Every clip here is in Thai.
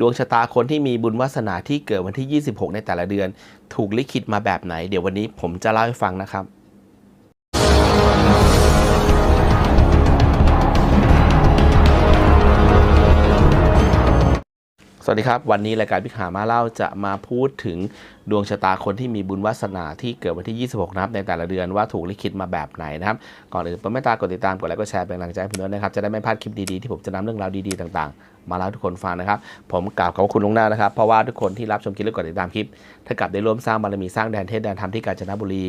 ดวงชะตาคนที่มีบุญวาสนาที่เกิดวันที่ 26 ในแต่ละเดือน ถูกลิขิตมาแบบไหน เดี๋ยววันนี้ผมจะเล่าให้ฟังนะครับสวัสดีครับ วันนี้รายการพิหามาเล่าจะมาพูดถึงดวงชะตาคนที่มีบุญวาสนาที่เกิดวันที่ 26 นะครับ ในแต่ละเดือนว่าถูกลิขิตมาแบบไหนนะครับ ก่อนอื่นผมไม่ตากดติดตามกดไลค์กดแชร์เป็นกำลังใจให้ผมด้วยนะครับ จะได้ไม่พลาดคลิปดีๆ ที่ผมจะนำเรื่องราวดีๆ ต่างๆ มาเล่าทุกคนฟังนะครับ ผมกราบขอบคุณลงหน้านะครับ เพราะว่าทุกคนที่รับชมคลิปและกดติดตามคลิป ถ้ากลับได้ร่วมสร้างบารมีสร้างแดนเทศแดนธรรมที่กาญจนบุรี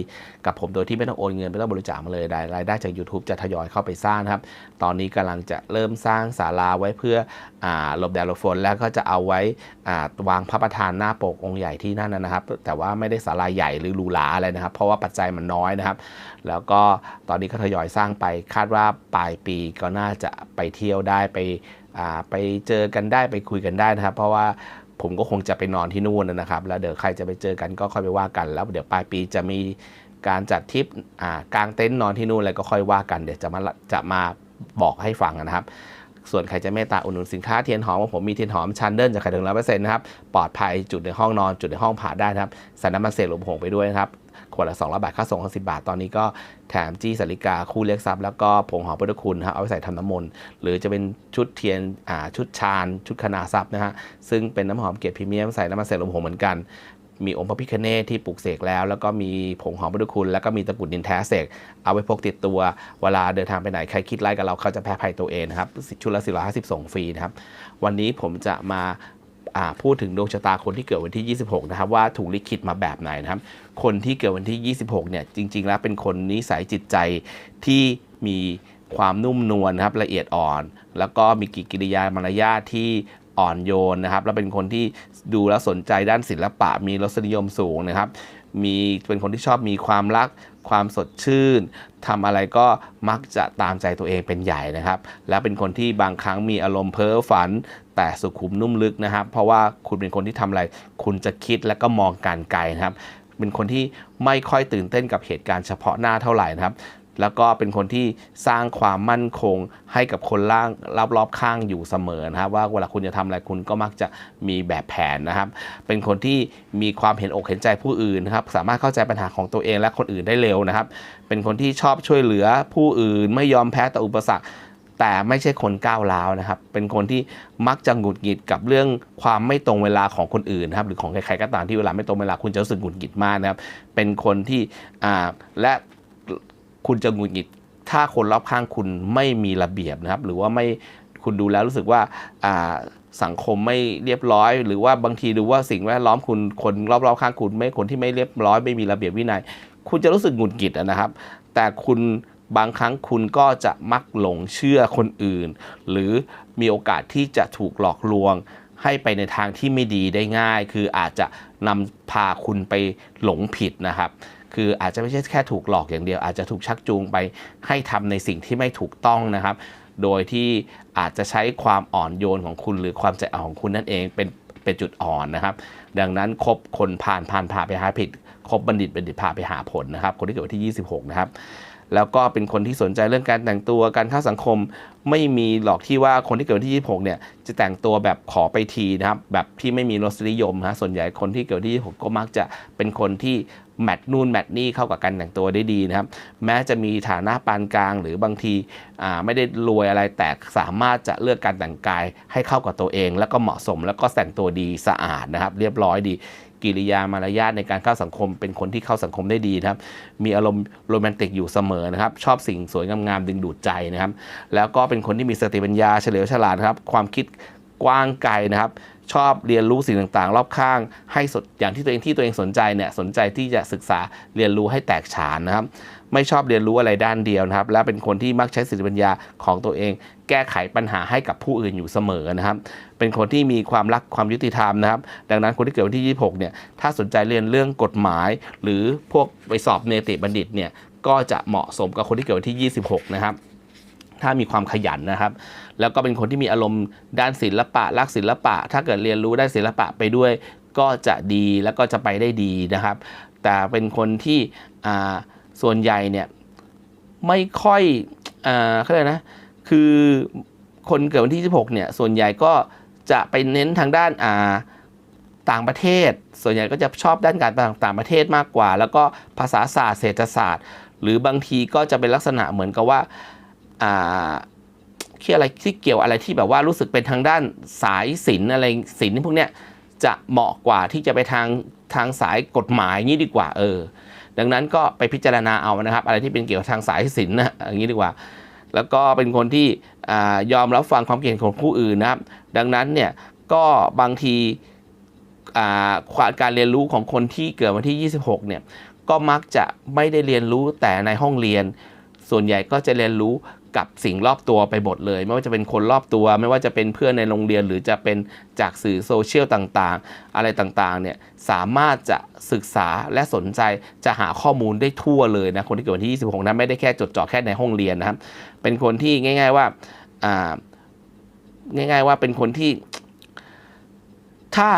กับผมโดยที่ไม่ต้องโอนเงินไม่ต้องบริจาคมาเลยรายได้จาก YouTube จะทยอยเข้าไปสร้างนะครับ ตอนนี้กำลังจะเริ่มสร้างศาลาไว้เพื่ออหลบแดดหลบฝนแล้วก็จะเอาไว้วางพระประธานหน้าปกองค์ใหญ่ที่นั่นนะครับ แต่ว่าไม่ได้ศาลาใหญ่หรือรูหราอะไรนะครับ เพราะว่าปัจจัยมันน้อยนะครับ แล้วก็ตอนนี้ก็ทยอยสร้างไปคาดว่าปลายปีก็น่าจะไปเที่ยวได้ไป ไปเจอกันได้ไปคุยกันได้นะครับ เพราะว่าผมก็คงจะไปนอนที่นู่นนะครับ แล้วเดี๋ยวใครจะไปเจอกันก็ค่อยไปว่ากันแล้วเดี๋ยวปลายปีจะมีการจัดทริปอ่างเต็นท์นอนที่นู่นอะไรก็ค่อยว่ากันเดี๋ยวจะมาจะมาบอกให้ฟังนะครับ ส่วนใครจะเมตตาอุดหนุนสินค้าเทียนหอมของผมมีเทียนหอมชันเดิลจากไข่ถึงร้อยเปอร์เซ็นต์นะครับปลอดภัยจุดในห้องนอนจุดในห้องผ่าได้นะครับใส่น้ำมันเสกหลวงผงไปด้วยนะครับ ขวดละ200บาทค่าส่ง10บาท ตอนนี้ก็แถมจี้สาริกาคู่เล็กซับแล้วก็ผงหอมพุทธคุณนะครับเอาไปใส่ทำน้ำมนต์หรือจะเป็นชุดเทียนอ่าชุดชาญชุดคณาซับนะฮะซึ่งเป็นน้ำหอมเกรดพรีเมียมใส่น้ำมันเสกหลวงผงเหมือนกันมีองค์พระพิคเนตที่ปลูกเสกแล้ว แล้วก็มีผงหอมพุทธคุณ แล้วก็มีตะกุดดินแท้เสก เอาไว้พกติดตัว เวลาเดินทางไปไหน ใครคิดไล่กับเราเขาจะแพ้ภัยตัวเองนะครับ ชุดละ450ส่งฟรีนะครับ วันนี้ผมจะมา พูดถึงดวงชะตาคนที่เกิดวันที่ 26 นะครับ ว่าถูกลิขิตมาแบบไหนนะครับ คนที่เกิดวันที่ 26 เนี่ย จริง ๆ แล้วเป็นคนนิสัยจิตใจที่มีความนุ่มนวลนะครับละเอียดอ่อน แล้วก็มีกิกริยามารยาทที่อ่อนโยนนะครับ แล้วเป็นคนที่ดูแลสนใจด้านศิลปะ มีรสนิยมสูงนะครับ มีเป็นคนที่ชอบมีความรักความสดชื่นทำอะไรก็มักจะตามใจตัวเองเป็นใหญ่นะครับ และเป็นคนที่บางครั้งมีอารมณ์เพ้อฝัน แต่สุขุมนุ่มลึกนะครับ เพราะว่าคุณเป็นคนที่ทำอะไร คุณจะคิดและก็มองการไกลนะครับ เป็นคนที่ไม่ค่อยตื่นเต้นกับเหตุการณ์เฉพาะหน้าเท่าไหร่นะครับ แล้วก็เป็นคนที่สร้างความมั่นคงให้กับคนล่างรอบๆข้างอยู่เสมอนะครับว่าเวลาคุณจะทำอะไรคุณก็มักจะมีแบบแผนนะครับ เป็นคนที่มีความเห็นอกเห็นใจผู้อื่นนะครับ สามารถเข้าใจปัญหาของตัวเองและคนอื่นได้เร็วนะครับ เป็นคนที่ชอบช่วยเหลือผู้อื่นไม่ยอมแพ้ต่ออุปสรรคแต่ไม่ใช่คนก้าวร้าวนะครับ เป็นคนที่มักจะหงุดหงิดกับเรื่องความไม่ตรงเวลาของคนอื่นนะครับ หรือของใครๆก็ตามที่เวลาไม่ตรงเวลาคุณจะรู้สึกหงุดหงิดมากนะครับ เป็นคนที่อ่าและ คุณจะหงุดหงิด ถ้าคนรอบข้างคุณไม่มีระเบียบนะครับ หรือว่าไม่คุณดูแล้วรู้สึกว่าสังคมไม่เรียบร้อย หรือว่าบางทีดูว่าสิ่งแวดล้อมคุณคนรอบๆข้างคุณ ไม่คนที่ไม่เรียบร้อยไม่มีระเบียบวินัย คุณจะรู้สึกหงุดหงิดนะครับ แต่คุณบางครั้งคุณก็จะมักหลงเชื่อคนอื่น หรือมีโอกาสที่จะถูกหลอกลวง ให้ไปในทางที่ไม่ดีได้ง่าย คืออาจจะนำพาคุณไปหลงผิดนะครับ คืออาจจะไม่ใช่แค่ถูกหลอกอย่างเดียว อาจจะถูกชักจูงไปให้ทำในสิ่งที่ไม่ถูกต้องนะครับ โดยที่อาจจะใช้ความอ่อนโยนของคุณ หรือความใจอ่อนของคุณนั่นเองเป็นเป็นจุดอ่อนนะครับ ดังนั้นคบคนผ่านผ่านพาไปหาผิดคบบัณฑิตบัณฑิตพาไปหาผลนะครับ คนที่เกิดวันที่ 26 นะครับ แล้วก็เป็นคนที่สนใจเรื่องการแต่งตัวการเข้าสังคม ไม่มีหรอกที่ว่าคนที่เกิดวันที่ 26 เนี่ยจะแต่งตัวแบบขอไปทีนะครับแบบที่ไม่มีรสนิยมนะส่วนใหญ่คนที่เกิดวันที่ 26 ก็มักจะเป็นคนที่แมทนู่นแมทนี่เข้ากับการแต่งตัวได้ดีนะครับ แม้จะมีฐานะปานกลางหรือบางทีอ่าไม่ได้รวยอะไรแต่สามารถจะเลือกการแต่งกายให้เข้ากับตัวเอง แล้วก็เหมาะสมแล้วก็แต่งตัวดีสะอาดนะครับ เรียบร้อยดี กิริยามารยาทในการเข้าสังคม เป็นคนที่เข้าสังคมได้ดีนะครับ มีอารมณ์โรแมนติกอยู่เสมอนะครับ ชอบสิ่งสวยงามๆดึงดูดใจนะครับ แล้วก็เป็นคนที่มีสติปัญญาเฉลียวฉลาดครับ ความคิดกว้างไกลนะครับ ชอบเรียนรู้สิ่งต่างๆ รอบข้าง ให้สดอย่างที่ตัวเองที่ตัวเองสนใจเนี่ยสนใจที่จะศึกษาเรียนรู้ให้แตกฉานนะครับ ไม่ชอบเรียนรู้อะไรด้านเดียวนะครับ และเป็นคนที่มักใช้สติปัญญาของตัวเอง แก้ไขปัญหาให้กับผู้อื่นอยู่เสมอนะครับ เป็นคนที่มีความรักความยุติธรรมนะครับ ดังนั้นคนที่เกิดวันที่ 26 เนี่ยถ้าสนใจเรียนเรื่องกฎหมาย หรือพวกไปสอบเนติบัณฑิตเนี่ยก็จะเหมาะสมกับคนที่เกิดวันที่ 26 นะครับ ถ้ามีความขยันนะครับ แล้วก็เป็นคนที่มีอารมณ์ด้านศิลปะรักศิลปะ ถ้าเกิดเรียนรู้ด้านศิลปะไปด้วย ก็จะดีแล้วก็จะไปได้ดีนะครับ แต่เป็นคนที่ส่วนใหญ่เนี่ยไม่ค่อยเขาเรียกนะคือคนเกิดวันที่ 16 เนี่ย ส่วนใหญ่ก็จะไปเน้นทางด้านอ่าต่างประเทศ ส่วนใหญ่ก็จะชอบด้านการต่างต่างประเทศมากกว่า แล้วก็ภาษาศาสตร์เศรษฐศาสตร์ หรือบางทีก็จะเป็นลักษณะเหมือนกับว่า อ่าที่อะไรที่เกี่ยวอะไรที่แบบว่ารู้สึกเป็นทางด้านสายศิลป์อะไรศิลป์พวกเนี้ยจะเหมาะกว่าที่จะไปทางทางสายกฎหมายนี้ดีกว่าเออ ดังนั้นก็ไปพิจารณาเอานะครับ อะไรที่เป็นเกี่ยวทางสายศิลป์นะอย่างนี้ดีกว่า แล้วก็เป็นคนที่ยอมรับฟังความเห็นของผู้อื่นนะครับ ดังนั้นเนี่ยก็บางทีาความการเรียนรู้ของคนที่เกิดวันที่ 26 เนี่ยก็มักจะไม่ได้เรียนรู้แต่ในห้องเรียน ส่วนใหญ่ก็จะเรียนรู้ กับสิ่งรอบตัวไปหมดเลย ไม่ว่าจะเป็นคนรอบตัว ไม่ว่าจะเป็นเพื่อนในโรงเรียน หรือจะเป็นจากสื่อโซเชียลต่างๆ อะไรต่างๆเนี่ยสามารถจะศึกษาและสนใจจะหาข้อมูลได้ทั่วเลยนะคนที่เกิดวันที่ 26นั้นไม่ได้แค่จดจ่อแค่ในห้องเรียนนะครับเป็นคนที่ง่าย ๆว่าอ่าง่าย ๆว่าเป็นคนที่ ถ้า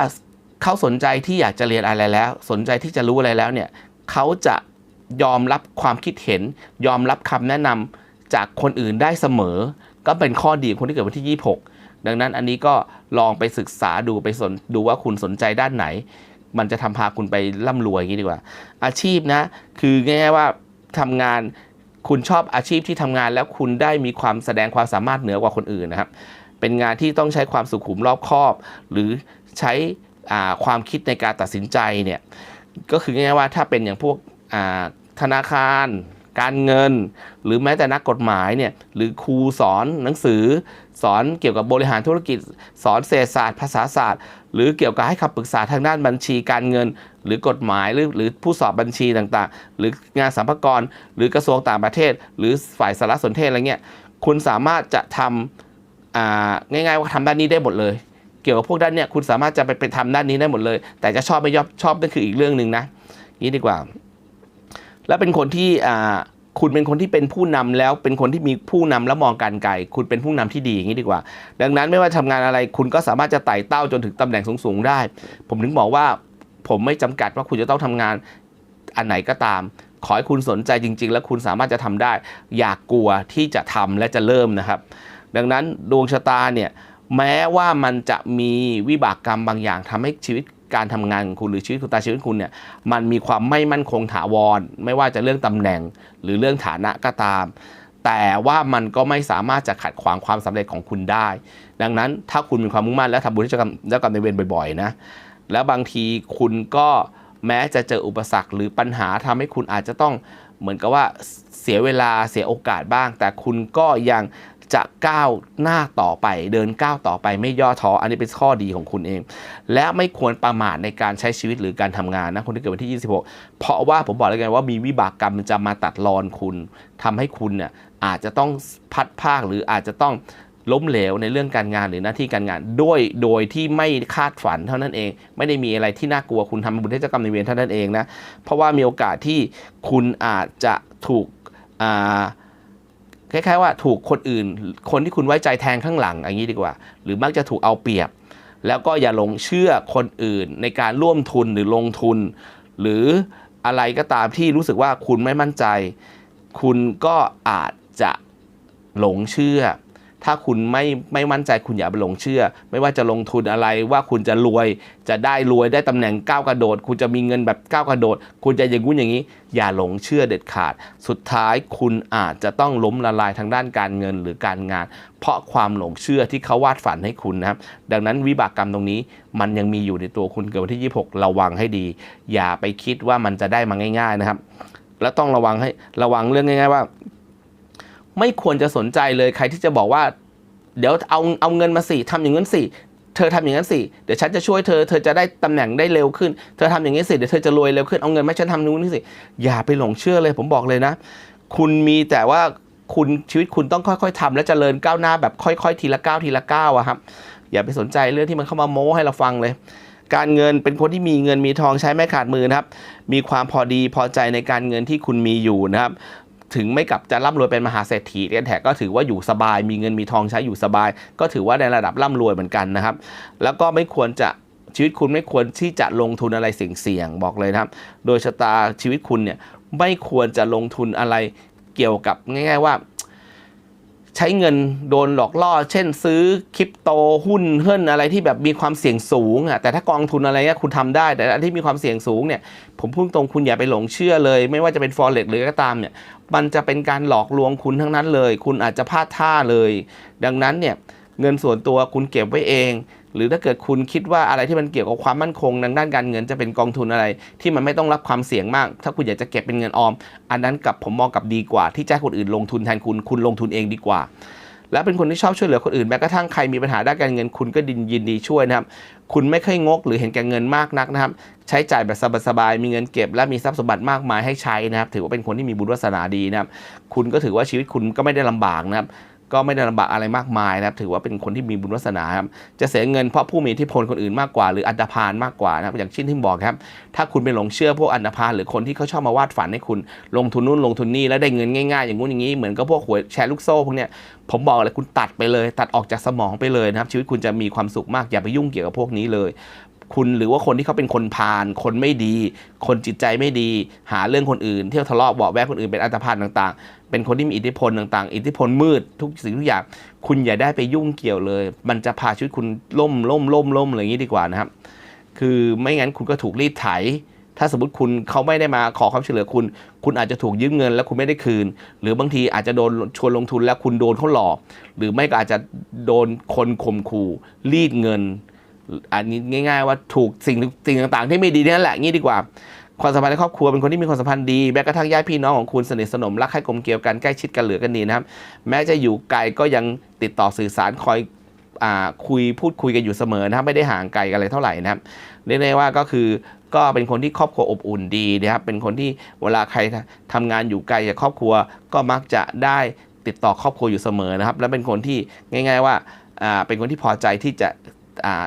เขาสนใจที่อยากจะเรียนอะไรแล้ว สนใจที่จะรู้อะไรแล้วเนี่ยเขาจะยอมรับความคิดเห็น ยอมรับคำแนะนำ จากคนอื่นได้เสมอ ก็เป็นข้อดีของคนที่เกิดวันที่ 26 ดังนั้นอันนี้ก็ลองไปศึกษาดูไปสนดูว่าคุณสนใจด้านไหน มันจะทำพาคุณไปร่ำรวยอย่างนี้ดีกว่า อาชีพนะ คือง่ายๆว่าทำงานคุณชอบอาชีพที่ทำงานแล้วคุณได้มีความแสดงความสามารถเหนือกว่าคนอื่นนะครับ เป็นงานที่ต้องใช้ความสุขุมรอบคอบ หรือใช้ความคิดในการตัดสินใจเนี่ย ก็คือง่ายๆว่าถ้าเป็นอย่างพวกธนาคาร การเงิน หรือแม้แต่นักกฎหมายเนี่ยหรือครูสอนหนังสือ สอนเกี่ยวกับบริหารธุรกิจ สอนเศรษฐศาสตร์ ภาษาศาสตร์ หรือเกี่ยวกับให้คำปรึกษาทางด้านบัญชีการเงิน หรือกฎหมายหรือหรือผู้สอบบัญชีต่างๆ หรืองานสัมภากระหรือกระทรวงต่างประเทศ หรือฝ่ายสารสนเทศอะไรเงี้ยคุณสามารถจะทำอ่าง่ายๆว่าทำด้านนี้ได้หมดเลย เกี่ยวกับพวกด้านเนี้ยคุณสามารถจะไปไปทำด้านนี้ได้หมดเลย แต่จะชอบไม่ยอบชอบนั่นคืออีกเรื่องหนึ่งนะนี้ดีกว่า แล้วเป็นคนที่คุณเป็นคนที่เป็นผู้นำแล้วเป็นคนที่มีผู้นำแล้วมองการไกลคุณเป็นผู้นำที่ดีอย่างนี้ดีกว่า ดังนั้นไม่ว่าทำงานอะไรคุณก็สามารถจะไต่เต้าจนถึงตำแหน่งสูงๆได้ ผมถึงบอกว่าผมไม่จำกัดว่าคุณจะต้องทำงานอันไหนก็ตาม ขอให้คุณสนใจจริง ๆ แล้วคุณสามารถจะทำได้ อย่ากกลัวที่จะทำและจะเริ่มนะครับ ดังนั้นดวงชะตาเนี่ยแม้ว่ามันจะมีวิบากกรรมบางอย่างทำให้ชีวิต การทำงานของคุณหรือชีวิตคุณตาชีวิตคุณเนี่ยมันมีความไม่มั่นคงถาวร ไม่ว่าจะเรื่องตำแหน่งหรือเรื่องฐานะก็ตาม แต่ว่ามันก็ไม่สามารถจะขัดขวางความสำเร็จของคุณได้ ดังนั้นถ้าคุณมีความมุ่งมั่นและทำบุญให้เจ้ากรรมเจ้ากรรมนเวรบ่อยๆนะแล้วบางทีคุณก็แม้จะเจออุปสรรคหรือปัญหาทำให้คุณอาจจะต้องเหมือนกับว่าเสียเวลาเสียโอกาสบ้าง แต่คุณก็ยัง จะก้าวหน้าต่อไป เดินก้าวต่อไปไม่ย่อท้ออันนี้เป็นข้อดีของคุณเอง และไม่ควรประมาทในการใช้ชีวิตหรือการทำงานนะคนที่เกิดวันที่ 26 เพราะว่าผมบอกแล้วกันว่ามีวิบากกรรมจะมาตัดรอนคุณทำให้คุณเนี่ยอาจจะต้องพัดภาคหรืออาจจะต้องล้มเหลวในเรื่องการงานหรือหน้าที่การงานด้วยโดยที่ไม่คาดฝันเท่านั้นเอง ไม่ได้มีอะไรที่น่ากลัวคุณทำบุญให้เจ้ากรรมในเวรเท่านั้นเองนะเพราะว่ามีโอกาสที่คุณอาจจะถูกอ่า คล้ายๆว่าถูกคนอื่น คนที่คุณไว้ใจแทนข้างหลังอย่างนี้ดีกว่า หรือมักจะถูกเอาเปรียบ แล้วก็อย่าหลงเชื่อคนอื่นในการร่วมทุนหรือลงทุน หรืออะไรก็ตามที่รู้สึกว่าคุณไม่มั่นใจ คุณก็อาจจะหลงเชื่อ ถ้าคุณไม่ไม่มั่นใจคุณอย่าไปหลงเชื่อ ไม่ว่าจะลงทุนอะไรว่าคุณจะรวย จะได้รวยได้ตำแหน่งก้าวกระโดด คุณจะมีเงินแบบก้าวกระโดด คุณจะอย่างงู้นอย่างนี้ อย่าหลงเชื่อเด็ดขาด สุดท้ายคุณอาจจะต้องล้มละลายทางด้านการเงินหรือการงาน เพราะความหลงเชื่อที่เขาวาดฝันให้คุณนะครับดังนั้นวิบากกรรมตรงนี้มันยังมีอยู่ในตัวคุณเกิดวันที่ 26 ระวังให้ดี อย่าไปคิดว่ามันจะได้มาง่าย ๆนะครับ แล้วต้องระวังให้ระวังเรื่องง่าย ๆ ว่า ไม่ควรจะสนใจเลยใครที่จะบอกว่า เดี๋ยวเอาเอาเงินมาสิทำอย่างนั้นสิเธอทำอย่างนั้นสิเดี๋ยวฉันจะช่วยเธอเธอจะได้ตำแหน่งได้เร็วขึ้น เธอทำอย่างนี้สิเดี๋ยวเธอจะรวยเร็วขึ้นเอาเงินมาให้ฉันทำนู้นนี่สิอย่าไปหลงเชื่อเลยผมบอกเลยนะ คุณมีแต่ว่าคุณชีวิตคุณต้องค่อยๆทำและเจริญก้าวหน้าแบบค่อยๆ ทีละก้าวทีละก้าวอะครับอย่าไปสนใจเรื่องที่มันเข้ามาโม้ให้เราฟังเลย การเงินเป็นคนที่มีเงินมีทองใช้ไม่ขาดมือนะครับ มีความพอดีพอใจในการเงินที่คุณมีอยู่นะครับ ถึงไม่กลับจะร่ำรวยเป็นมหาเศรษฐีเรียนแถก็ถือว่าอยู่สบาย มีเงินมีทองใช้อยู่สบาย ก็ถือว่าในระดับร่ำรวยเหมือนกันนะครับ แล้วก็ไม่ควรจะชีวิตคุณไม่ควรที่จะลงทุนอะไรเสี่ยงๆบอกเลยนะครับ โดยชะตาชีวิตคุณเนี่ยไม่ควรจะลงทุนอะไรเกี่ยวกับง่าย ๆ ว่า ใช้เงินโดนหลอกล่อ เช่นซื้อคริปโตหุ้นเฮิรนอะไรที่แบบมีความเสี่ยงสูงอะแต่ถ้ากองทุนอะไรเงี้ยคุณทำได้ แต่อันที่มีความเสี่ยงสูงเนี่ย ผมพูดตรงคุณอย่าไปหลงเชื่อเลย ไม่ว่าจะเป็น forex หรือก็ตามเนี่ย มันจะเป็นการหลอกลวงคุณทั้งนั้นเลย คุณอาจจะพลาดท่าเลย ดังนั้นเนี่ย เงินส่วนตัวคุณเก็บไว้เอง หรือถ้าเกิดคุณคิดว่าอะไรที่มันเกี่ยวกับความมั่นคงทางด้านการเงินจะเป็นกองทุนอะไร ที่มันไม่ต้องรับความเสี่ยงมาก ถ้าคุณอยากจะเก็บเป็นเงินออม อันนั้นกับผมมองกับดีกว่า ที่จะให้คนอื่นลงทุนแทนคุณคุณลงทุนเองดีกว่า และเป็นคนที่ชอบช่วยเหลือคนอื่นแม้กระทั่งใครมีปัญหาด้านการเงินคุณก็ดินยินดีช่วยนะครับคุณไม่เคยงกหรือเห็นแก่เงินมากนักนะครับใช้จ่ายแบบสบายๆมีเงินเก็บ และมีทรัพย์สมบัติมากมายให้ใช้นะครับถือว่าเป็นคนที่มีบุญวาสนาดีนะครับคุณก็ถือว่าชีวิตคุณก็ไม่ได้ลำบากนะครับ ก็ไม่ได้ลำบากอะไรมากมายนะครับถือว่าเป็นคนที่มีบุญวาสนาครับจะเสียเงินเพราะผู้มีอิทธิพลคนอื่นมากกว่า หรืออันดพาลมากกว่านะครับอย่างเช่นที่บอกครับ ถ้าคุณไปหลงเชื่อพวกอันดพาลหรือคนที่เขาชอบมาวาดฝันให้คุณลงทุนนู่นลงทุนนี่แล้วได้เงินง่ายๆ อย่างงู้นอย่างนี้เหมือนกับพวกหวยแชร์ลูกโซ่พวกเนี้ยผมบอกเลยคุณตัดไปเลย ตัดออกจากสมองไปเลยนะครับชีวิตคุณจะมีความสุขมากอย่าไปยุ่งเกี่ยวกับพวกนี้เลย คุณหรือว่าคนที่เขาเป็นคนพาลคนไม่ดี คนจิตใจไม่ดี หาเรื่องคนอื่น เที่ยวทะเลาะเบาะแวกคนอื่นเป็นอันตพาลต่างๆ เป็นคนที่มีอิทธิพลต่างๆ อิทธิพลมืดทุกสิ่งทุกอย่าง คุณอย่าได้ไปยุ่งเกี่ยวเลย มันจะพาชีวิตคุณล่มล่มล่มล่มอะไรอย่างนี้ดีกว่านะครับ คือไม่งั้นคุณก็ถูกรีดไถถ้าสมมติคุณเขาไม่ได้มาขอความช่วยเหลือคุณ คุณอาจจะถูกยืมเงินแล้วคุณไม่ได้คืน หรือบางทีอาจจะโดนชวนลงทุนแล้วคุณโดนเขาหลอก หรือไม่ก็อาจจะโดนคนข่มขู่รีดเงิน อันนี้ง่าย ๆ ว่าถูกสิ่งสิ่งต่างๆ ที่ไม่ดีนั่นแหละงี้ดีกว่า ความสัมพันธ์ในครอบครัวเป็นคนที่มีความสัมพันธ์ดีแม้กระทั่งญาติพี่น้องของคุณสนิทสนมรักให้กลมเกลียวกันใกล้ชิดกันเหลือกันดีนะครับ แม้จะอยู่ไกลก็ยังติดต่อสื่อสารคอยอ่าคุยพูดคุยกันอยู่เสมอนะครับไม่ได้ห่างไกลกันอะไรเท่าไหร่นะครับเรียกได้ว่าก็คือก็เป็นคนที่ครอบครัวอบอุ่นดีนะครับเป็นคนที่เวลาใครทำงานอยู่ไกลจากครอบครัวก็มักจะได้ติดต่อครอบครัวอยู่เสมอนะครับ และเป็นคนที่ง่าย ๆว่าอ่าเป็นคนที่พอใจที่จะอ่า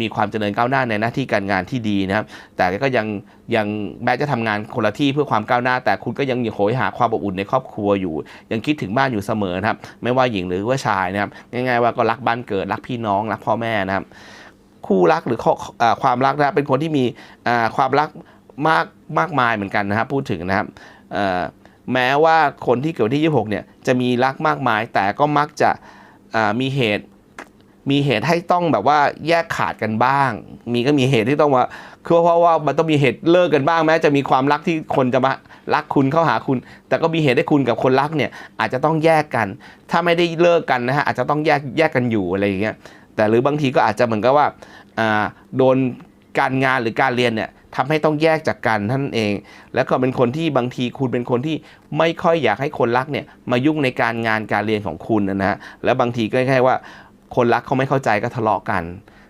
มีความเจริญก้าวหน้าในหน้าที่การงานที่ดีนะครับ แต่ก็ยังยังแม้จะทำงานคนละที่เพื่อความก้าวหน้า แต่คุณก็ยังโหยหาความอบอุ่นในครอบครัวอยู่ ยังคิดถึงบ้านอยู่เสมอนะครับ ไม่ว่าหญิงหรือว่าชายนะครับ ง่ายๆว่าก็รักบ้านเกิดรักพี่น้องรักพ่อแม่นะครับ คู่รักหรือความรักนะเป็นคนที่มีความรักมากมากมายเหมือนกันนะครับ พูดถึงนะครับแม้ว่าคนที่เกิดที่ 26 เนี่ยจะมีรักมากมาย แต่ก็มักจะมีเหตุ มีเหตุให้ต้องแบบว่าแยกขาดกันบ้าง มีก็มีเหตุที่ต้องว่าคือเพราะว่ามันต้องมีเหตุเลิกกันบ้างแม้จะมีความรักที่คนจะมารักคุณเข้าหาคุณ แต่ก็มีเหตุให้คุณกับคนรักเนี่ยอาจจะต้องแยกกัน ถ้าไม่ได้เลิกกันนะฮะอาจจะต้องแยกแยกกันอยู่อะไรอย่างเงี้ยแต่หรือบางทีก็อาจจะเหมือนกับว่าอ่าโดนการงานหรือการเรียนเนี่ยทำให้ต้องแยกจากกันท่านเอง แล้วก็เป็นคนที่บางทีคุณเป็นคนที่ไม่ค่อยอยากให้คนรักเนี่ยมายุ่งในการงานการเรียนของคุณนะฮะแล้วบางทีก็แค่ว่า คนรักเขาไม่เข้าใจก็ทะเลาะกัน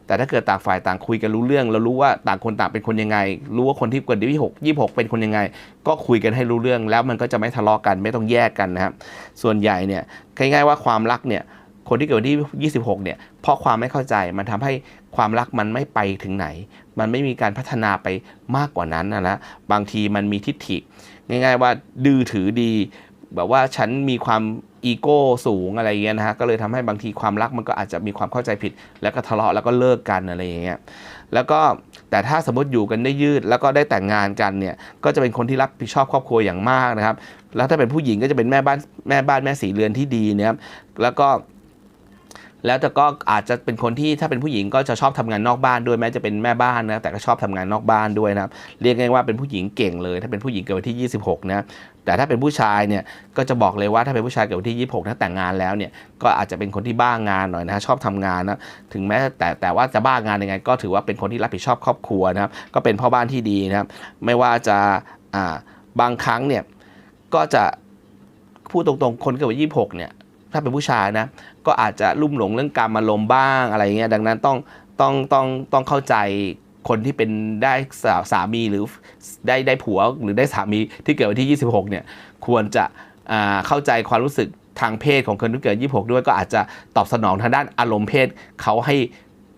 แต่ถ้าเกิดต่างฝ่ายต่างคุยกันรู้เรื่อง แล้วรู้ว่าต่างคนต่างเป็นคนยังไง รู้ว่าคนที่เกิดที่หกยี่หกเป็นคนยังไง ก็คุยกันให้รู้เรื่อง แล้วมันก็จะไม่ทะเลาะกันไม่ต้องแยกกันนะครับ ส่วนใหญ่เนี่ยง่ายๆว่าความรักเนี่ยคนที่เกิดวันที่ 26 เนี่ย เพราะความไม่เข้าใจ มันทำให้ความรักมันไม่ไปถึงไหน มันไม่มีการพัฒนาไปมากกว่านั้นนะนะ บางทีมันมีทิฏฐิ ง่าย ๆ ว่าดื้อถือดี แบบว่าฉันมีความอีโก้สูงอะไรอย่างเงี้ยนะฮะก็เลยทำให้บางทีความรักมันก็อาจจะมีความเข้าใจผิด แล้วก็ทะเลาะแล้วก็เลิกกันอะไรอย่างเงี้ยแล้วก็แต่ถ้าสมมติอยู่กันได้ยืด แล้วก็ได้แต่งงานกันเนี่ยก็จะเป็นคนที่รับผิดชอบครอบครัวอย่างมากนะครับ แล้วถ้าเป็นผู้หญิงก็จะเป็นแม่บ้านแม่บ้านแม่สีเรือนที่ดีนะครับแล้วก็ แล้วแต่ก็อาจจะเป็นคนที่ถ้าเป็นผู้หญิงก็จะชอบทำงานนอกบ้านด้วยแม้จะเป็นแม่บ้านนะแต่ก็ชอบทำงานนอกบ้านด้วยนะครับเรียกง่ายว่าเป็นผู้หญิงเก่งเลย ถ้าเป็นผู้หญิงเกิดวันที่ 26 นะแต่ถ้าเป็นผู้ชายเนี่ยก็จะบอกเลยว่าถ้าเป็นผู้ชายเกิดวันที่ 26ถ้าแต่งงานแล้วเนี่ยก็อาจจะเป็นคนที่บ้างานหน่อยนะชอบทำงานนะถึงแม้แต่แต่ว่าจะบ้างานยังไง ก็ถือว่าเป็นคนที่รับผิดชอบครอบครัวนะครับก็เป็นพ่อบ้านที่ดีนะครับไม่ว่าจะอ่าบางครั้งเนี่ยก็จะพูดตรงๆ คนเกิดวันที่26เนี่ย ถ้าเป็นผู้ชายนะ ก็อาจจะลุ่มหลงเรื่องการมาลมณ์บ้างอะไรเงี้ยดังนั้นต้องต้องต้องต้องเข้าใจคนที่เป็นได้สาสามีหรือได้ได้ผัวหรือได้สามีที่เกิดวันที่ 26 เนี่ย ควรจะเข้าใจความรู้สึกทางเพศของคนที่เกิด 26 ด้วยก็อาจจะตอบสนองทางด้านอารมณ์เพศเขาให้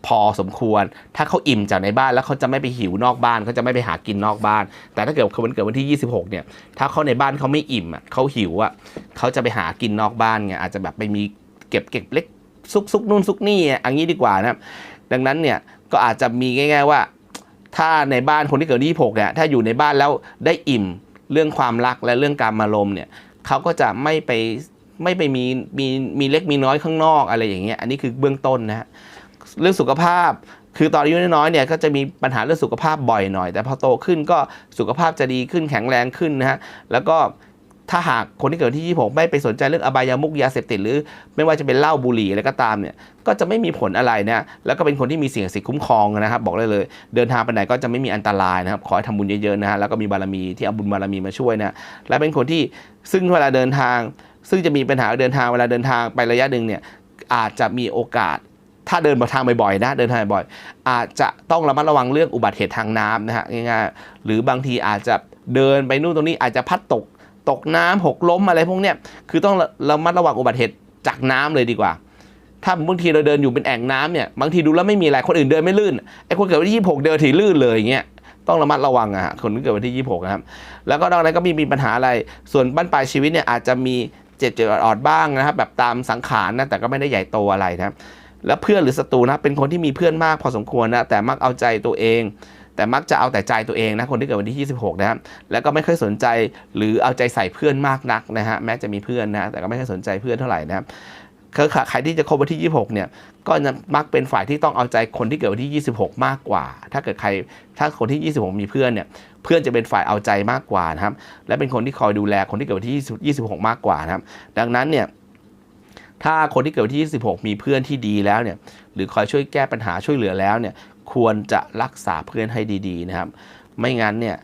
พอสมควร ถ้าเขาอิ่มจากในบ้านแล้วเขาจะไม่ไปหิวนอกบ้านเขาจะไม่ไปหากินนอกบ้าน แต่ถ้าเกิดคนเกิดวันที่ 26 เนี่ย ถ้าเขาในบ้านเขาไม่อิ่มอะเขาหิวอะเขาจะไปหากินนอกบ้านไงอาจจะแบบไปมีเก็บเก็บเล็กซุกซุกนู่นซุกนี่อันนี้ดีกว่านะดังนั้นเนี่ยก็อาจจะมีง่าย ๆว่า ถ้าในบ้านคนที่เกิดวันที่26เนี่ยถ้าอยู่ในบ้านแล้วได้อิ่มเรื่องความรักและเรื่องการมารมเนี่ยเขาก็จะไม่ไปไม่ไปมีมีมีเล็กมีน้อยข้างนอกอะไรอย่างเงี้ยอันนี้คือเบื้องต้นนะฮะ เรื่องสุขภาพ คือตอนอายุน้อยเนี่ยก็จะมีปัญหาเรื่องสุขภาพบ่อยหน่อย แต่พอโตขึ้นก็สุขภาพจะดีขึ้นแข็งแรงขึ้นนะฮะแล้วก็ถ้าหากคนที่เกิดที่ 26 ไม่ไปสนใจเรื่องอบายามุกยาเสพติดหรือ ไม่ว่าจะเป็นเหล้าบุหรี่อะไรก็ตามเนี่ยก็จะไม่มีผลอะไรนะแล้วก็เป็นคนที่มีสิ่งศักดิ์สิทธิ์คุ้มครองนะครับ บอกได้เลย เดินทางไปไหนก็จะไม่มีอันตรายนะครับขอให้ทำบุญเยอะๆนะฮะแล้วก็มีบารมีที่เอาบุญบารมีมาช่วยนะและเป็นคนที่ซึ่งเวลาเดินทาง ซึ่งจะมีปัญหาเดินทางเวลาเดินทางไประยะหนึ่งเนี่ยอาจจะมีโอกาส ถ้าเดินมาทางบ่อยๆนะเดินทางบ่อยอาจจะต้องระมัดระวังเรื่องอุบัติเหตุทางน้ำนะฮะง่ายๆหรือบางทีอาจจะเดินไปนู่นตรงนี้อาจจะพัดตกตกน้ำหกล้มอะไรพวกเนี้ยคือต้องระมัดระวังอุบัติเหตุจากน้ำเลยดีกว่า ถ้าบางทีเราเดินอยู่เป็นแอ่งน้ำเนี่ยบางทีดูแล้วไม่มีอะไรคนอื่นเดินไม่ลื่นไอ้คนเกิดวันที่26เดินถีลื่นเลยอย่างเงี้ยต้องระมัดระวังอะฮะคนที่เกิดวันที่26นะครับแล้วก็นอกนั้นก็ไมีมีปัญหาอะไร ส่วนบ้านปลายชีวิตเนี่ยอาจจะมีเจ็บเจ็บออดๆบ้างนะครับแบบตามสังขารนะแต่ก็ไม่ได้ใหญ่โตอะไรนะครับ แล้วเพื่อนหรือศัตรูนะเป็นคนที่มีเพื่อนมากพอสมควรนะแต่มักเอาใจตัวเอง แต่มักจะเอาแต่ใจตัวเองนะคนที่เกิดวันที่ 26 นะครับแล้วก็ไม่ค่อยสนใจหรือเอาใจใส่เพื่อนมากนักนะฮะแม้จะมีเพื่อนนะแต่ก็ไม่ค่อยสนใจเพื่อนเท่าไหร่นะครับคือใครที่จะคบวันที่ 26 เนี่ย ก็มักเป็นฝ่ายที่ต้องเอาใจคนที่เกิดวันที่ 26 มากกว่า ถ้าเกิดใคร ถ้าคนที่ 26 มีเพื่อนเนี่ย เพื่อนจะเป็นฝ่ายเอาใจมากกว่านะครับ และเป็นคนที่คอยดูแลคนที่เกิดวันที่ 26 มากกว่านะครับ ดังนั้นเนี่ย ถ้าคนที่เกิดวันที่ 26 มีเพื่อนที่ดีแล้วเนี่ยหรือคอยช่วยแก้ปัญหาช่วยเหลือแล้วเนี่ยควรจะรักษาเพื่อนให้ดีๆนะครับ ไม่งั้นเนี่ย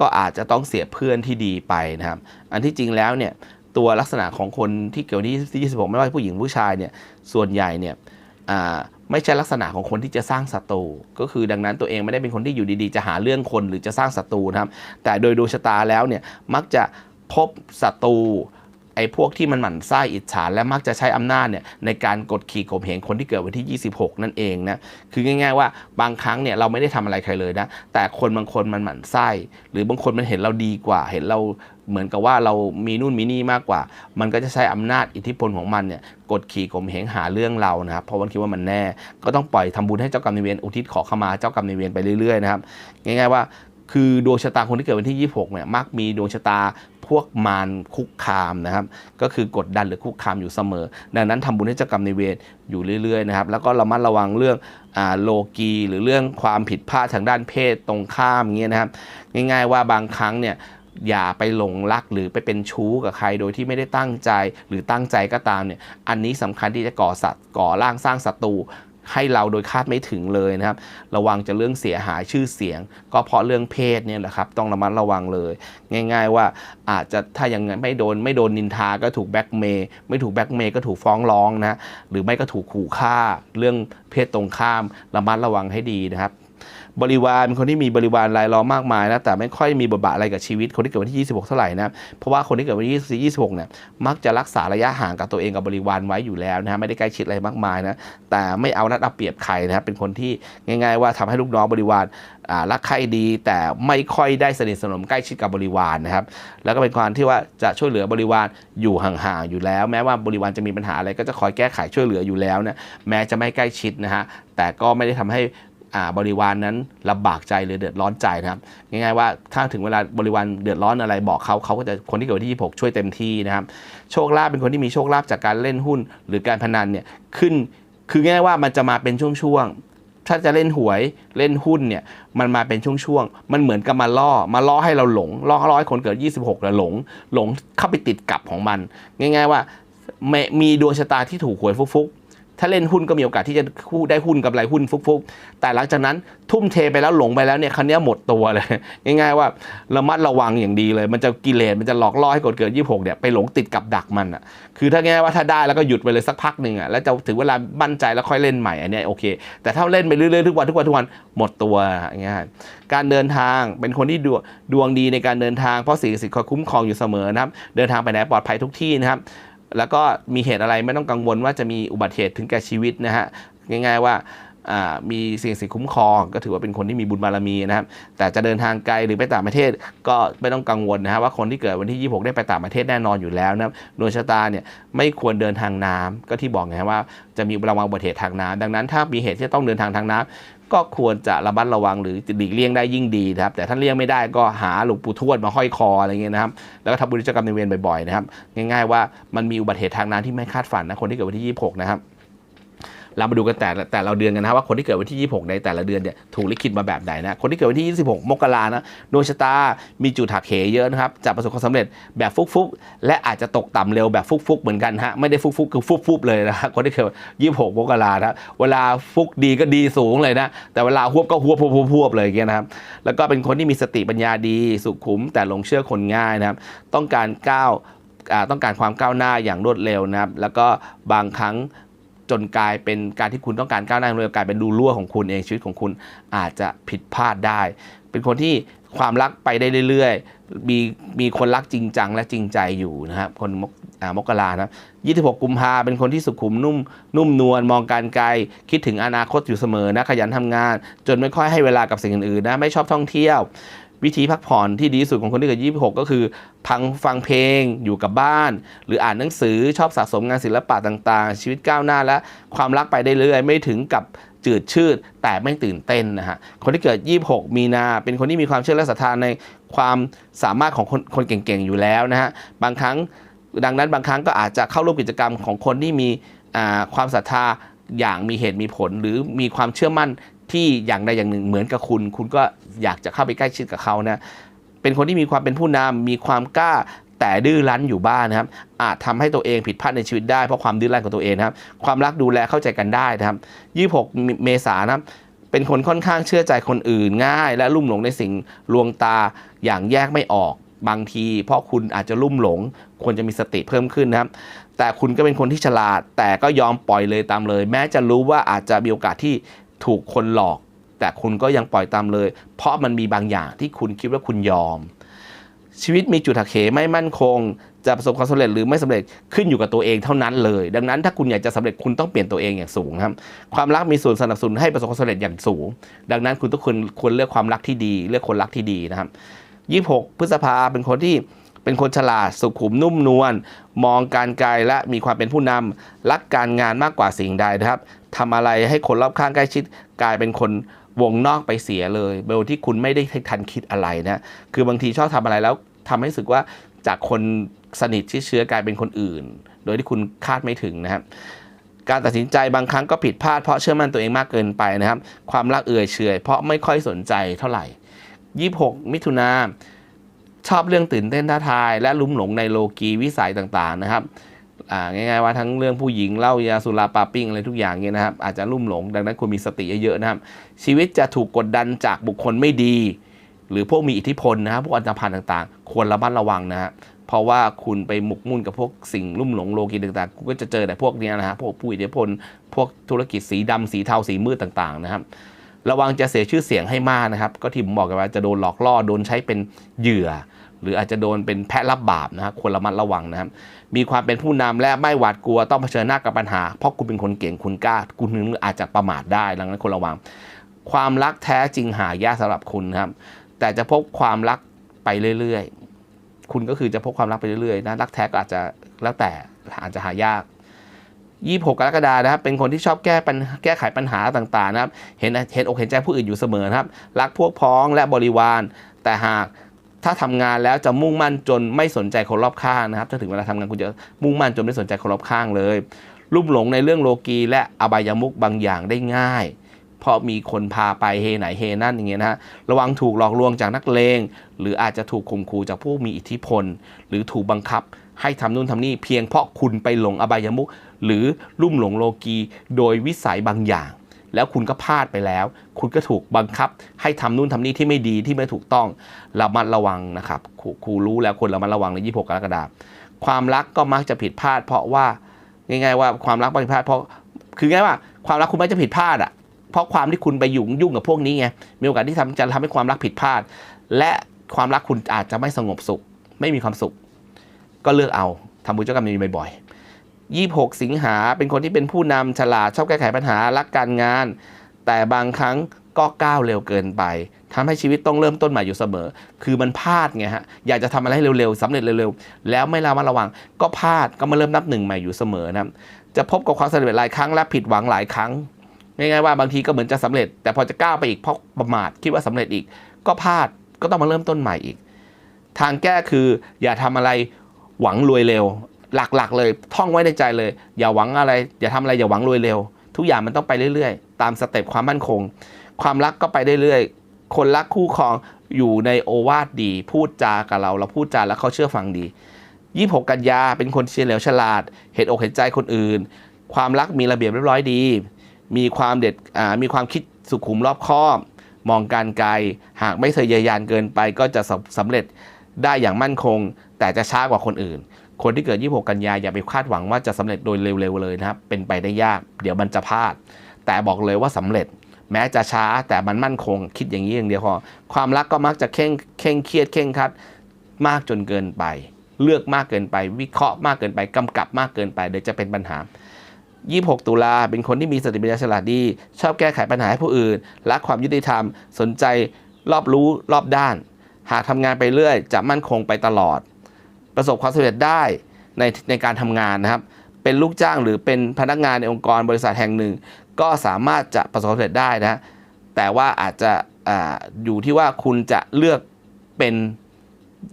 ก็อาจจะต้องเสียเพื่อนที่ดีไปนะครับ อันที่จริงแล้วเนี่ยตัวลักษณะของคนที่เกิดวันที่26 ไม่ว่าผู้หญิงผู้ชายเนี่ยส่วนใหญ่เนี่ยอ่าไม่ใช่ลักษณะของคนที่จะสร้างศัตรูก็คือดังนั้นตัวเองไม่ได้เป็นคนที่อยู่ดีๆ จะหาเรื่องคนหรือจะสร้างศัตรูนะครับ แต่โดยดวงชะตาแล้วเนี่ยมักจะพบศัตรู ไอ้พวกที่มันหมั่นไส้อิจฉาและมักจะใช้อำนาจเนี่ยในการกดขี่ข่มเหงคนที่เกิดวันที่ 26 นั่นเองนะคือง่าย ๆว่าบางครั้งเนี่ยเราไม่ได้ทำอะไรใครเลยนะแต่คนบางคนมันหมั่นไส้ หรือบางคนมันเห็นเราดีกว่า เห็นเราเหมือนกับว่าเรามีนู่นมีนี่มากกว่า มันก็จะใช้อำนาจอิทธิพลของมันเนี่ยกดขี่ข่มเหงหาเรื่องเรานะครับเพราะมันคิดว่ามันแน่ ก็ต้องปล่อยทำบุญให้เจ้ากรรมนายเวรอุทิศขอขมาเจ้ากรรมนายเวรไปเรื่อยๆนะครับง่ายๆว่า คือดวงชะตาคนที่เกิดวันที่ 26เนี่ยมักมีดวงชะตาพวกมารคุกคามนะครับ ก็คือกดดันหรือคุกคามอยู่เสมอ ดังนั้นทำบุญให้เจ้ากรรมในายเวรอยู่เรื่อยๆนะครับ แล้วก็ระมัดระวังเรื่องอโลกีหรือเรื่องความผิดพลาดทางด้านเพศตรงข้ามอย่างเงี้ยนะครับ ง่ายๆว่าบางครั้งเนี่ยอย่าไปหลงรักหรือไปเป็นชู้กับใครโดยที่ไม่ได้ตั้งใจหรือตั้งใจก็ตามเนี่ย อันนี้สำคัญที่จะก่อสัตว์ก่อร่างสร้างศัตรู ให้เราโดยคาดไม่ถึงเลยนะครับ ระวังจะเรื่องเสียหายชื่อเสียง ก็เพราะเรื่องเพศเนี่ยแหละครับ ต้องระมัดระวังเลย ง่าย ๆ ว่าอาจจะถ้ายังไงไม่โดนไม่โดนนินทาก็ถูกแบ็กเมย์ไม่ถูกแบ็กเมย์ก็ถูกฟ้องร้องนะหรือไม่ก็ถูกขู่ฆ่า เรื่องเพศตรงข้ามระมัดระวังให้ดีนะครับ บริวารคนที่มีบริวารรายล้อมมากมายนะแต่ไม่ค่อยมีบทบาทอะไรกับชีวิต คนที่เกิดวันที่ 26 เท่าไหร่นะเพราะว่าคนที่เกิดวันที่26เนี่ยมักจะรักษาระยะห่างกับตัวเองกับบริวารไว้อยู่แล้วนะฮะไม่ได้ใกล้ชิดอะไรมากมายนะแต่ไม่เอารัดเอาเปรียบใครนะครับเป็นคนที่ง่าย ๆ ว่าทำให้ลูกน้องบริวารรักใครดี แต่ไม่ค่อยได้สนิทสนมใกล้ชิดกับบริวารนะครับ แล้วก็เป็นความที่ว่าจะช่วยเหลือบริวารอยู่ห่างๆอยู่แล้ว แม้ว่าบริวารจะมีปัญหาอะไรก็จะคอยแก้ไขช่วยเหลืออยู่แล้วนะแม้จะไม่ใกล้ชิดนะฮะแต่ก็ไม่ได้ทำให้ บริวารนนั้นลำบากใจหรือเดือดร้อนใจนะครับง่ายๆว่าถ้าถึงเวลาบริวารเดือดร้อนอะไรบอกเขาเขาก็จะคนที่เกิดวันที่ 26 ช่วยเต็มที่นะครับโชคลาภเป็นคนที่มีโชคลาภจากการเล่นหุ้นหรือการพนันเนี่ยขึ้นคือง่ายว่ามันจะมาเป็นช่วงๆถ้าจะเล่นหวยเล่นหุ้นเนี่ยมันมาเป็นช่วงๆมันเหมือนกับมาล่อมาล่อให้เราหลงล่อล่อให้คนเกิด 26แล้วหลงหลงเข้าไปติดกับของมัน ง่าย ๆว่าม่มีดวงชะตาที่ถูกหวยฟุกๆ ถ้าเล่นหุ้นก็มีโอกาสที่จะได้หุ้นกับไรหุ้นฟุกๆ แต่หลังจากนั้นทุ่มเทไปแล้วหลงไปแล้วเนี่ยคันนี้หมดตัวเลย ง่ายๆว่าระมัดระวังอย่างดีเลย มันจะกิเลสมันจะหลอกล่อให้กดเกิด26เนี่ยไปหลงติดกับดักมันอะคือถ้าง่ายว่าถ้าได้แล้วก็หยุดไปเลยสักพักหนึ่งอะแล้วจะถึงเวลาบั่นใจแล้วค่อยเล่นใหม่อันนี้โอเค แต่ถ้าเล่นไปเรื่อยๆทุกวันทุกวันทุกวันหมดตัวอย่างเงี้ยการเดินทางเป็นคนที่ดวงดวงดีในการเดินทางเพราะสิ่งศักดิ์สิทธิ์คอยคุ้มครองอยู่เสมอนะครับเดินทางไปไหนปลอดภัยทุกที่นะครับ แล้วก็มีเหตุอะไรไม่ต้องกังวลว่าจะมีอุบัติเหตุถึงแก่ชีวิตนะฮะง่าย ๆว่ามีสิ่งสิทธิ์คุ้มครองก็ถือว่าเป็นคนที่มีบุญบารมีนะครับ แต่จะเดินทางไกลหรือไปต่างประเทศก็ไม่ต้องกังวลนะครับว่าคนที่เกิดวันที่ 26 ได้ไปต่างประเทศแน่นอนอยู่แล้วนะครับดวงชะตาเนี่ยไม่ควรเดินทางน้ำก็ที่บอกไงว่าจะมีระวังอุบัติเหตุทางน้ำดังนั้นถ้ามีเหตุที่ต้องเดินทางทางน้ำก็ควรจะระมัดระวังหรือหลีกเลี่ยงได้ยิ่งดีนะครับแต่ท่านเลี่ยงไม่ได้ก็หาหลวงปู่ทวดมาห้อยคออะไรเงี้ยนะครับแล้วก็ทำบุญกิจกรรมในเวรบ่อยๆนะครับง่ายๆว่ามันมีอุบัติเหตุทางน้ำที่ไม่คาดฝันนะคนที่เกิดวันที่ 26 นะครับ เรามาดูกันแต่แต่ละเดือนกันนะว่าคนที่เกิดวันที่ 26 ในแต่ละเดือนเนี่ยถูกลิขิตมาแบบไหนนะคนที่เกิดวันที่ 26 มกรานะดวงชะตา มีจุดหักเหเยอะนะครับจะประสบความสำเร็จแบบฟุกๆ และอาจจะตกต่ำเร็วแบบฟุกๆ เหมือนกันฮะไม่ได้ฟุกๆ คือฟุบๆเลยนะคคนที่เกิด 26 มกรานะเวลาฟุกดีก็ดีสูงเลยนะแต่เวลาหวบก็หวบหวบหวบเลยอย่างเงี้ยนะครับแล้วก็เป็นคนที่มีสติปัญญาดีสุขุม แต่หลงเชื่อคนง่ายนะครับต้องการก้าวต้องการความก้าวหน้าอย่างรวดเร็วนะครับ แล้วก็บางครั้ง จนกลายเป็นการที่คุณต้องการก้าวหน้าอย่างรวดเร็วกลายเป็นดูรั่วของคุณเองชีวิตของคุณอาจจะผิดพลาดได้ เป็นคนที่ความรักไปได้เรื่อยๆ มีมีคนรักจริงจังและจริงใจอยู่นะครับคนมกอ่ามกรานะ26กุมภาเป็นคนที่สุขุมนุ่มนุ่มนวลมองการไกล คิดถึงอนาคตอยู่เสมอนะขยันทำงาน จนไม่ค่อยให้เวลากับสิ่งอื่นๆนะไม่ชอบท่องเที่ยว วิธีพักผ่อนที่ดีที่สุดของคนที่เกิด 26 ก็คือพังฟังเพลงอยู่กับบ้าน หรืออ่านหนังสือชอบสะสมงานศิลปะต่างๆ ชีวิตก้าวหน้าและความรักไปได้เรื่อยไม่ถึงกับจืดชืดแต่ไม่ตื่นเต้นนะฮะคนที่เกิด 26 มีนาเป็นคนที่มีความเชื่อและศรัทธาในความสามารถของคนคนเก่งๆอยู่แล้วนะฮะบางครั้งดังนั้นบางครั้งก็อาจจะเข้าร่วมกิจกรรมของคนที่มีความศรัทธาอย่างมีเหตุมีผลหรือมีความเชื่อมั่น ที่อย่างใดอย่างหนึ่งเหมือนกับคุณ คุณก็อยากจะเข้าไปใกล้ชิดกับเขานะเป็นคนที่มีความเป็นผู้นำมีความกล้าแต่ดื้อรั้นอยู่บ้านนะครับ อาจทำให้ตัวเองผิดพลาดในชีวิตได้เพราะความดื้อรั้นของตัวเองนะครับความรักดูแลเข้าใจกันได้นะครับ26เมษายนนะครับเป็นคนค่อนข้างเชื่อใจคนอื่นง่าย และลุ่มหลงในสิ่งลวงตาอย่างแยกไม่ออกบางที เพราะคุณอาจจะลุ่มหลง ควรจะมีสติเพิ่มขึ้นนะครับ แต่คุณก็เป็นคนที่ฉลาด แต่ก็ยอมปล่อยเลยตามเลย แม้จะรู้ว่าอาจจะมีโอกาสที่ ถูกคนหลอก แต่คุณก็ยังปล่อยตามเลย เพราะมันมีบางอย่างที่คุณคิดว่าคุณยอม ชีวิตมีจุดหักเหไม่มั่นคง จะประสบความสำเร็จหรือไม่สำเร็จขึ้นอยู่กับตัวเองเท่านั้นเลย ดังนั้นถ้าคุณอยากจะสำเร็จคุณต้องเปลี่ยนตัวเองอย่างสูงครับ ความรักมีส่วนสนับสนุนให้ประสบความสำเร็จอย่างสูง ดังนั้นคุณต้องควรควรเลือกความรักที่ดีเลือกคนรักที่ดีนะครับ26พฤษภาเป็นคนที่เป็นคนฉลาดสุขุมนุ่มนวลมองการไกลและมีความเป็นผู้นำรักการงานมากกว่าสิ่งใดนะครับ ทำอะไรให้คนรอบข้างใกล้ชิดกลายเป็นคนวงนอกไปเสียเลยโดยที่คุณไม่ได้ทันคิดอะไรนะคือบางทีชอบทำอะไรแล้วทำให้รู้สึกว่าจากคนสนิทที่เชื้อกลายเป็นคนอื่น โดยที่คุณคาดไม่ถึงนะครับการตัดสินใจบางครั้งก็ผิดพลาดเพราะเชื่อมั่นตัวเองมากเกินไปนะครับ ความรักเอื่อยเฉยเพราะไม่ค่อยสนใจเท่าไหร่ 26 มิถุนาชอบเรื่องตื่นเต้นท้าทาย และลุ่มหลงในโลกีวิสัยต่างๆนะครับ ง่ายๆว่าทั้งเรื่องผู้หญิงเล้ายาสุราปาปิ้งอะไรทุกอย่างเนี่ยนะครับอาจจะลุ่มหลงดังนั้นควรมีสติเยอะๆนะครับ ชีวิตจะถูกกดดันจากบุคคลไม่ดี หรือพวกมีอิทธิพลนะครับพวกอันธพาลต่างๆ ควรระมัดระวังนะฮะเพราะว่าคุณไปหมกมุ่นกับพวกสิ่งลุ่มหลงโลกีต่างๆคุณก็จะเจอแต่พวกนี้นะฮะพวกผู้อิทธิพล พวกธุรกิจสีดำสีเทาสีมืดต่างๆนะครับ ระวังจะเสียชื่อเสียงให้มากนะครับ ก็ที่ผมบอกกันว่าจะโดนหลอกล่อโดนใช้เป็นเหยื่อ หรืออาจจะโดนเป็นแพะรับบาปนะครับควรระมัดระวังนะครับมีความเป็นผู้นำและไม่หวาดกลัวต้องเผชิญหน้ากับปัญหา เพราะคุณเป็นคนเก่งคุณกล้าคุณนึงอาจจะประมาทได้ดังนั้นควรระวัง ความรักแท้จริงหายากสำหรับคุณนะครับ แต่จะพบความรักไปเรื่อยๆ คุณก็คือจะพบความรักไปเรื่อยๆนะรักแท้ก็อาจจะแล้วแต่อาจจะหายาก26กกรกฎานะครับ เป็นคนที่ชอบแก้ปัญแก้ไขปัญหาต่างๆนะครับ เห็นเห็นอกเห็นใจผู้อื่นอยู่เสมอครับ รักพวกพ้องและบริวาร แต่หาก ถ้าทำงานแล้วจะมุ่งมั่นจนไม่สนใจคนรอบข้างนะครับถ้าถึงเวลาทำงานคุณจะมุ่งมั่นจนไม่สนใจคนรอบข้างเลยลุ่มหลงในเรื่องโลกีและอบายมุกบางอย่างได้ง่าย เพราะมีคนพาไปเฮไหนเฮนั่นอย่างเงี้ยนะระวังถูกหลอกลวงจากนักเลง หรืออาจจะถูกข่มขู่จากผู้มีอิทธิพล หรือถูกบังคับให้ทำนู่นทำนี่เพียงเพราะคุณไปหลงอบายมุกหรือลุ่มหลงโลกีโดยวิสัยบางอย่าง แล้วคุณก็พลาดไปแล้ว คุณก็ถูกบังคับ ให้ทำนู่นทำนี่ที่ไม่ดีที่ไม่ถูกต้องระมัดระวังนะครับครูครูรู้แล้วควรระมัดระวังใน 26 กรกฎาคมความรักก็มักจะผิดพลาด เพราะว่าง่ายๆว่าความรักผิดพลาดเพราะคือง่ายว่าความรักคุณมักจะผิดพลาดอะเพราะความที่คุณไปยุ่งยุ่งกับพวกนี้ไงมีโอกาสที่ทำจะทำให้ความรักผิดพลาด และความรักคุณอาจจะไม่สงบสุข ไม่มีความสุข ก็เลือกเอาทำบุญเจ้ากรรมนายเวรบ่อยๆ 26 สิงหาเป็นคนที่เป็นผู้นำฉลาดชอบแก้ไขปัญหารักการงาน แต่บางครั้งก็ก้าวเร็วเกินไปทำให้ชีวิตต้องเริ่มต้นใหม่อยู่เสมอ คือมันพลาดไงฮะ อยากจะทำอะไรให้เร็วๆสำเร็จเร็วๆ แล้วไม่ระมัดระวัง ก็พลาดก็มาเริ่มนับหนึ่งใหม่อยู่เสมอนะ จะพบกับความสำเร็จหลายครั้งและผิดหวังหลายครั้ง ง่ายๆว่าบางทีก็เหมือนจะสำเร็จ แต่พอจะก้าวไปอีกเพราะประมาทคิดว่าสำเร็จอีก ก็พลาดก็ต้องมาเริ่มต้นใหม่อีก ทางแก้คืออย่าทำอะไรหวังรวยเร็ว หลักๆ เลยท่องไว้ในใจเลย อย่าหวังอะไร อย่าทำอะไรอย่าหวังรวยเร็ว ทุกอย่างมันต้องไปเรื่อยๆ ตามสเต็ปความมั่นคง ความรักก็ไปเรื่อยๆ คนรักคู่ครองอยู่ในโอวาทดี พูดจากับเรา เราพูดจาแล้วเขาเชื่อฟังดี26กันยาเป็นคนเฉลียวฉลาด เห็นอกเห็นใจคนอื่น ความรักมีระเบียบเรียบร้อยดี มีความเด็ดมีความคิดสุขุมรอบคอบ มองการไกล หากไม่ทะเยอยานเกินไปก็จะสำสำเร็จได้อย่างมั่นคง แต่จะช้ากว่าคนอื่น คนที่เกิด 26 กันยาอย่าไปคาดหวังว่าจะสำเร็จโดยเร็วๆเลยนะครับ เป็นไปได้ยาก เดี๋ยวมันจะพลาด แต่บอกเลยว่าสำเร็จ แม้จะช้าแต่มันมั่นคง คิดอย่างนี้อย่างเดียวพอ ความรักก็มักจะเข่งเข่งเครียดเข่งคัด มากจนเกินไป เลือกมากเกินไป วิเคราะห์มากเกินไปกำกับมากเกินไปเดี๋ยวจะเป็นปัญหา 26 ตุลาเป็นคนที่มีสติปัญญาฉลาดดี ชอบแก้ไขปัญหาให้ผู้อื่น รักความยุติธรรม สนใจรอบรู้รอบด้าน หากทำงานไปเรื่อย จะมั่นคงไปตลอด ประสบความสำเร็จได้ในในการทำงานนะครับ เป็นลูกจ้างหรือเป็นพนักงานในองค์กรบริษัทแห่งหนึ่ง ก็สามารถจะประสบความสำเร็จได้นะแต่ว่าอาจจะออยู่ที่ว่าคุณจะเลือกเป็น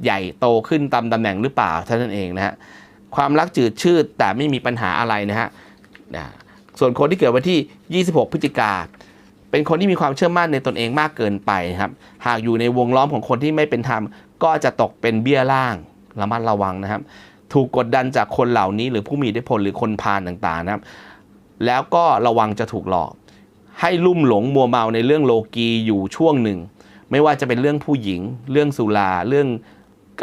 ใหญ่โตขึ้นตามตำแหน่งหรือเปล่าเท่านั้นเองนะฮะความรักจืดชืดแต่ไม่มีปัญหาอะไรนะฮะนะส่วนคนที่เกิดวันที่ 26 พฤศจิกาเป็นคนที่มีความเชื่อมั่นในตนเองมากเกินไปนครับ หากอยู่ในวงล้อมของคนที่ไม่เป็นธรรมก็จะตกเป็นเบี้ยล่าง ระมัดระวังนะครับ ถูกกดดันจากคนเหล่านี้ หรือผู้มีอิทธิพลหรือคนพาลต่างๆนะครับ แล้วก็ระวังจะถูกหลอก ให้ลุ่มหลงมัวเมาในเรื่องโลกีอยู่ช่วงหนึ่ง ไม่ว่าจะเป็นเรื่องผู้หญิง เรื่องสุราเรื่อง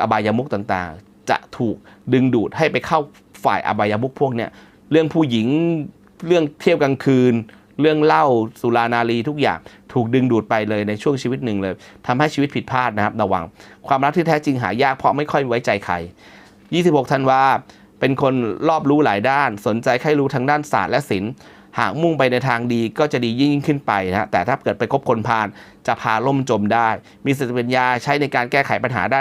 อบายามุกต่างๆ จะถูกดึงดูดให้ไปเข้าฝ่ายอบายามุกพวกเนี้ยเรื่องผู้หญิงเรื่องเที่ยวกลางคืน เรื่องเล้าสุรานารีทุกอย่างถูกดึงดูดไปเลยในช่วงชีวิตหนึ่งเลยทำให้ชีวิตผิดพลาดนะครับระวัง ความรักที่แท้จริงหายากเพราะไม่ค่อยไว้ใจใคร 26ธันวาเป็นคนรอบรู้หลายด้าน สนใจใครรู้ทางด้านศาสตร์และศิลป์หากมุ่งไปในทางดีก็จะดียิ่งขึ้นไปนะฮะแต่ถ้าเกิดไปคบคนพาลจะพาล่มจมได้ มีสติปัญญาใช้ในการแก้ไขปัญหาได้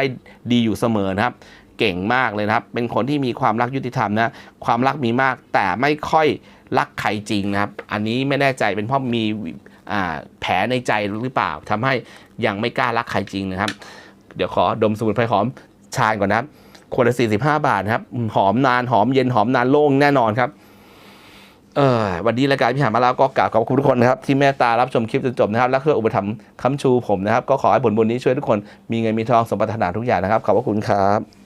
ดีอยู่เสมอนะครับ เก่งมากเลยนะครับ เป็นคนที่มีความรักยุติธรรมนะ ความรักมีมากแต่ไม่ค่อย รักใครจริงนะครับ อันนี้ไม่แน่ใจเป็นเพราะมีแผลในใจหรือเปล่าทำให้ยังไม่กล้ารักใครจริงนะครับ เดี๋ยวขอดมสมุนไพรหอมชาญก่อนนะครับขวดละ45บาทนะครับ หอมนานหอมเย็นหอมนานโล่งแน่นอนครับ เออวันนี้รายการพิหารมาแล้วก็กราบขอบคุณทุกคนนะครับ ที่เมตตารับชมคลิปจนจบนะครับ และเพื่ออุปถัมภ์ค้ำชูผมนะครับ ก็ขอให้ผลบุญนี้ช่วยทุกคนมีเงินมีทองสมปรารถนาทุกอย่างนะครับ ขอบพระคุณครับ